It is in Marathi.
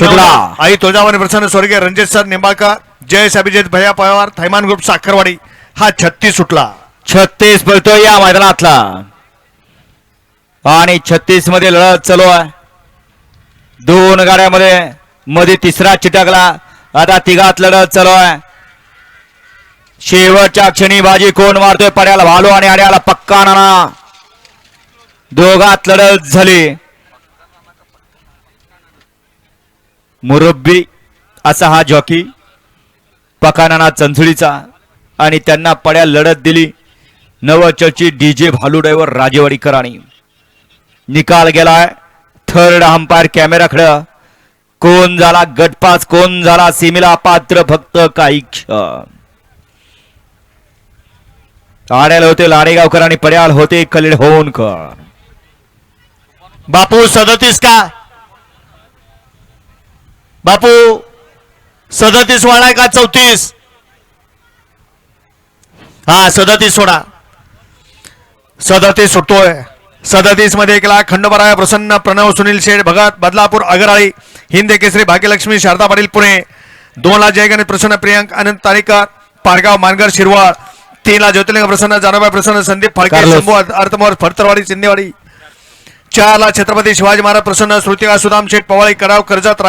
आई तुळजाभवानी प्रसन्न स्वर्गीय रणजित सर निंबाळकर जयेश अभिजित भैया पवार थैमान ग्रुप साखरवाडी हा छत्तीस सुटला. छत्तीस पळतोय या मैदानातला. आणि छत्तीसमध्ये लढत चालू आहे. दोन गाड्यामध्ये मध्ये तिसरा चिटकला. आता तिघात लढत चालू आहे. शेवटच्या क्षणी बाजी कोण मारतोय? पड्याला भालो आणि आड्याला पक्का नाना दोघात लढत झाली. मुरब्बी असा हा जॉकी पकानाना चंचळीचा आणि त्यांना पड्या लढत दिली. नवचर्चित डीजे जे ड्रायव्हर राजेवाडीकरांनी निकाल गेलाय. थर्ड अंपायर कॅमेराकडं. कोण झाला गटपास? कोण झाला सीमेला पात्र फक्त काही क्षण? आड्याला होते लाडेगावकर आणि पड्याल होते कलिड होनकर बापू सदतीस का? बापू सदतीस वाढाय का चौतीस? हा सदतीस सोडा. सदतीस सुटतोय. सदतीसमध्ये एक लाख खंडोबराय प्रसन्न प्रणव सुनील शेठ भगत बदलापूर अगराळी हिंद केसरी भाग्यलक्ष्मी शारदा पाटील पुणे दोन लाख जयगणेश प्रसन्न प्रियांक अनंत तारेकर पारगाव मानगर शिरवाळ तीन लाख ज्योतिर्लिंग प्रसन्न जानबाई प्रसन्न संदीप कार्लोस. शंभू अर्थमोर फडतरवाडी सिंदेवाडी चार लाख छत्रपती शिवाजी महाराज प्रसन्न श्रुतिका सुदाम शेठ पवाळी कराव कर्जत